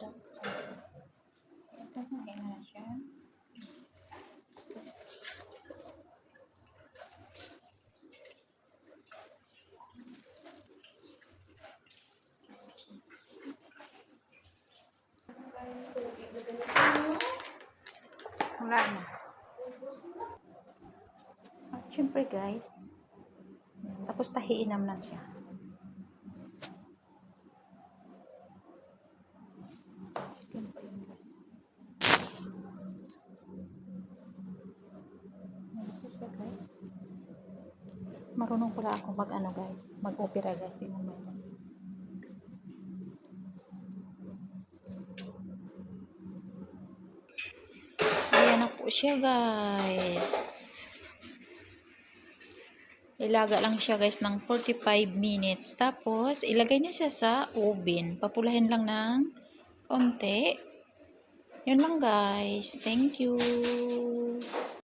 daw. So, kakain na siya. Wala na. At syempre guys, tapos tahiinam na siya. Chicken pa yun guys. Yan po siya guys. Marunong pala ako mag ano guys, mag-opera guys. Tingnan mo guys. Ayan na po siya guys. Ilaga lang siya guys ng 45 minutes. Tapos, ilagay niya siya sa oven. Papulahin lang ng konti. Yun lang guys. Thank you.